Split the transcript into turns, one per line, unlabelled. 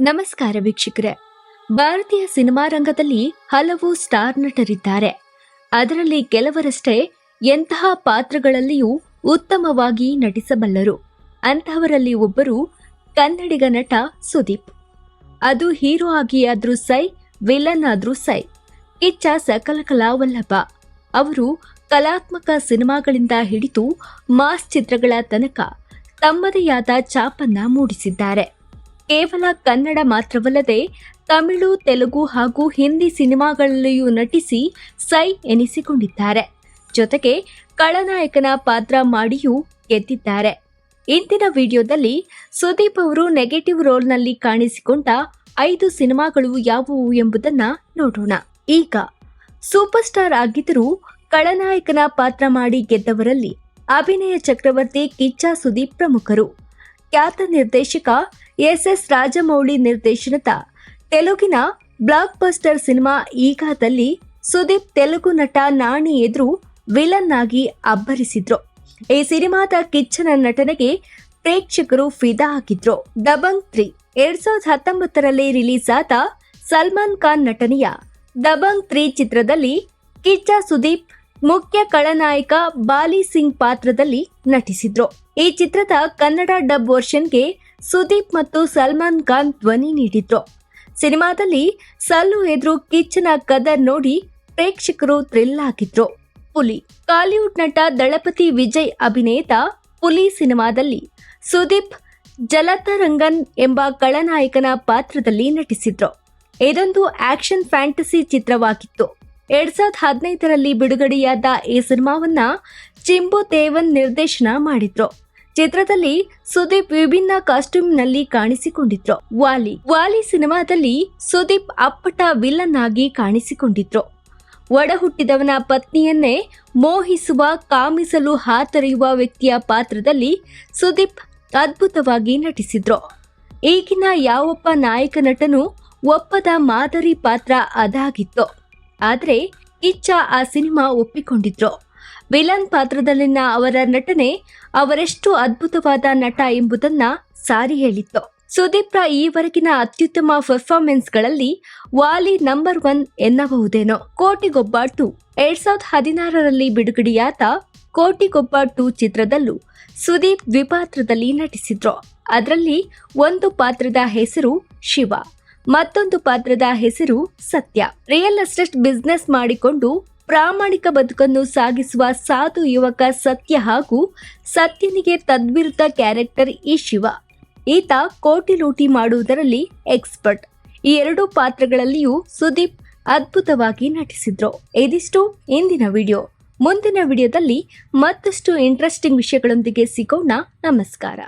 ನಮಸ್ಕಾರ ವೀಕ್ಷಕರೇ. ಭಾರತೀಯ ಸಿನಿಮಾ ರಂಗದಲ್ಲಿ ಹಲವು ಸ್ಟಾರ್ ನಟರಿದ್ದಾರೆ. ಅದರಲ್ಲಿ ಕೆಲವರಷ್ಟೇ ಎಂತಹ ಪಾತ್ರಗಳಲ್ಲಿಯೂ ಉತ್ತಮವಾಗಿ ನಟಿಸಬಲ್ಲರು. ಅಂತಹವರಲ್ಲಿ ಒಬ್ಬರು ಕನ್ನಡಿಗ ನಟ ಸುದೀಪ್. ಅದು ಹೀರೋ ಆಗಿ ಆದ್ರೂ ಸೈ, ವಿಲನ್ ಆದ್ರೂ ಸೈ. ಕಿಚ್ಚ ಸಕಲ ಕಲಾವಲ್ಲಭ. ಅವರು ಕಲಾತ್ಮಕ ಸಿನಿಮಾಗಳಿಂದ ಹಿಡಿದು ಮಾಸ್ ಚಿತ್ರಗಳ ತನಕ ತಮ್ಮದೇ ಆದ ಛಾಪನ್ನ ಮೂಡಿಸಿದ್ದಾರೆ. ಕೇವಲ ಕನ್ನಡ ಮಾತ್ರವಲ್ಲದೆ ತಮಿಳು, ತೆಲುಗು ಹಾಗೂ ಹಿಂದಿ ಸಿನಿಮಾಗಳಲ್ಲಿಯೂ ನಟಿಸಿ ಸೈ ಎನಿಸಿಕೊಂಡಿದ್ದಾರೆ. ಜೊತೆಗೆ ಖಳನಾಯಕನ ಪಾತ್ರ ಮಾಡಿಯೂ ಗೆದ್ದಿದ್ದಾರೆ. ಇಂದಿನ ವಿಡಿಯೋದಲ್ಲಿ ಸುದೀಪ್ ಅವರು ನೆಗೆಟಿವ್ ರೋಲ್ನಲ್ಲಿ ಕಾಣಿಸಿಕೊಂಡ ಐದು ಸಿನಿಮಾಗಳು ಯಾವುವು ಎಂಬುದನ್ನ ನೋಡೋಣ. ಈಗ ಸೂಪರ್ ಸ್ಟಾರ್ ಆಗಿದ್ದರೂ ಖಳನಾಯಕನ ಪಾತ್ರ ಮಾಡಿ ಗೆದ್ದವರಲ್ಲಿ ಅಭಿನಯ ಚಕ್ರವರ್ತಿ ಕಿಚ್ಚ ಸುದೀಪ್ ಪ್ರಮುಖರು. ಖ್ಯಾತ ನಿರ್ದೇಶಕ ಎಸ್ ಎಸ್ ರಾಜಮೌಳಿ ನಿರ್ದೇಶನದ ತೆಲುಗಿನ ಬ್ಲಾಕ್ ಬಸ್ಟರ್ ಸಿನಿಮಾ ಈಗಾದಲ್ಲಿ ಸುದೀಪ್ ತೆಲುಗು ನಟ ನಾಣಿ ಎದುರು ವಿಲನ್ ಆಗಿ ಅಬ್ಬರಿಸಿದ್ರು. ಈ ಸಿನಿಮಾದ ಕಿಚ್ಚನ ನಟನೆಗೆ ಪ್ರೇಕ್ಷಕರು ಫಿದಾ ಆಗಿದ್ರು. ದಬಂಗ್ ತ್ರೀ ಎರಡ್ ಸಾವಿರದ ಹತ್ತೊಂಬತ್ತರಲ್ಲಿ ರಿಲೀಸ್ ಆದ ಸಲ್ಮಾನ್ ಖಾನ್ ನಟನೆಯ ದಬಂಗ್ ತ್ರೀ ಚಿತ್ರದಲ್ಲಿ ಕಿಚ್ಚ ಸುದೀಪ್ ಮುಖ್ಯ ಖಳನಾಯಕ ಬಾಲಿ ಸಿಂಗ್ ಪಾತ್ರದಲ್ಲಿ ನಟಿಸಿದ್ರು. ಈ ಚಿತ್ರದ ಕನ್ನಡ ಡಬ್ ವರ್ಷನ್ಗೆ ಸುದೀಪ್ ಮತ್ತು ಸಲ್ಮಾನ್ ಖಾನ್ ಧ್ವನಿ ನೀಡಿದ್ರು. ಸಿನಿಮಾದಲ್ಲಿ ಸಲ್ಲು ಎದುರು ಕಿಚ್ಚನ ಕದರ್ ನೋಡಿ ಪ್ರೇಕ್ಷಕರು ಥ್ರಿಲ್ ಆಗಿದ್ರು ಪುಲಿ, ಕಾಲಿವುಡ್ ನಟ ದಳಪತಿ ವಿಜಯ್ ಅಭಿನೇತ ಪುಲಿ ಸಿನಿಮಾದಲ್ಲಿ ಸುದೀಪ್ ಜಲತರಂಗನ್ ಎಂಬ ಖಳನಾಯಕನ ಪಾತ್ರದಲ್ಲಿ ನಟಿಸಿದ್ರು. ಇದೊಂದು ಆಕ್ಷನ್ ಫ್ಯಾಂಟಸಿ ಚಿತ್ರವಾಗಿತ್ತು. ಎರಡ್ ಸಾವಿರದ ಹದಿನೈದರಲ್ಲಿ ಬಿಡುಗಡೆಯಾದ ಈ ಸಿನಿಮಾವನ್ನ ಚಿಂಬು ದೇವನ್ ನಿರ್ದೇಶನ ಮಾಡಿದ್ರು. ಚಿತ್ರದಲ್ಲಿ ಸುದೀಪ್ ವಿಭಿನ್ನ ಕಾಸ್ಟ್ಯೂಮ್ನಲ್ಲಿ ಕಾಣಿಸಿಕೊಂಡಿದ್ರು. ವಾಲಿ ವಾಲಿ ಸಿನಿಮಾದಲ್ಲಿ ಸುದೀಪ್ ಅಪ್ಪಟ ವಿಲನ್ ಆಗಿ ಕಾಣಿಸಿಕೊಂಡಿದ್ರು. ಒಡ ಹುಟ್ಟಿದವನ ಪತ್ನಿಯನ್ನೇ ಮೋಹಿಸುವ, ಕಾಮಿಸಲು ಹಾತೊರೆಯುವ ವ್ಯಕ್ತಿಯ ಪಾತ್ರದಲ್ಲಿ ಸುದೀಪ್ ಅದ್ಭುತವಾಗಿ ನಟಿಸಿದ್ರು. ಈಗಿನ ಯಾವೊಬ್ಬ ನಾಯಕ ನಟನು ಒಪ್ಪದ ಮಾದರಿ ಪಾತ್ರ ಅದಾಗಿತ್ತು. ಆದರೆ ಇಚ್ಛಾ ಆ ಸಿನಿಮಾ ಒಪ್ಪಿಕೊಂಡಿದ್ರು. ವಿಲನ್ ಪಾತ್ರದಲ್ಲಿನ ಅವರ ನಟನೆ ಅವರೆಷ್ಟು ಅದ್ಭುತವಾದ ನಟ ಎಂಬುದನ್ನ ಸಾರಿ ಹೇಳಿತ್ತು. ಸುದೀಪ್ರ ಈವರೆಗಿನ ಅತ್ಯುತ್ತಮ ಪರ್ಫಾರ್ಮೆನ್ಸ್ಗಳಲ್ಲಿ ವಾಲಿ ನಂಬರ್ ಒನ್ ಎನ್ನಬಹುದೇನೋ. ಕೋಟಿಗೊಬ್ಬ ಟು ಎರಡ್ ಸಾವಿರದ ಹದಿನಾರರಲ್ಲಿ ಬಿಡುಗಡೆಯಾದ ಕೋಟಿಗೊಬ್ಬ ಟು ಚಿತ್ರದಲ್ಲೂ ಸುದೀಪ್ ದ್ವಿಪಾತ್ರದಲ್ಲಿ ನಟಿಸಿದ್ರು. ಅದರಲ್ಲಿ ಒಂದು ಪಾತ್ರದ ಹೆಸರು ಶಿವ. ಮತ್ತೊಂದು ಪಾತ್ರದ ಹೆಸರು ಸತ್ಯ. ರಿಯಲ್ ಎಸ್ಟೇಟ್ ಬಿಸ್ನೆಸ್ ಮಾಡಿಕೊಂಡು ಪ್ರಾಮಾಣಿಕ ಬದುಕನ್ನು ಸಾಗಿಸುವ ಸಾಧು ಯುವಕ ಸತ್ಯ ಹಾಗೂ ಸತ್ಯನಿಗೆ ತದ್ವಿರುದ್ಧ ಕ್ಯಾರೆಕ್ಟರ್ ಈ ಶಿವ. ಈತ ಕೋಟಿ ಲೂಟಿ ಮಾಡುವುದರಲ್ಲಿ ಎಕ್ಸ್ಪರ್ಟ್. ಈ ಎರಡೂ ಪಾತ್ರಗಳಲ್ಲಿಯೂ ಸುದೀಪ್ ಅದ್ಭುತವಾಗಿ ನಟಿಸಿದ್ರು. ಇದಿಷ್ಟು ಇಂದಿನ ವಿಡಿಯೋ. ಮುಂದಿನ ವಿಡಿಯೋದಲ್ಲಿ ಮತ್ತಷ್ಟು ಇಂಟ್ರೆಸ್ಟಿಂಗ್ ವಿಷಯಗಳೊಂದಿಗೆ ಸಿಗೋಣ. ನಮಸ್ಕಾರ.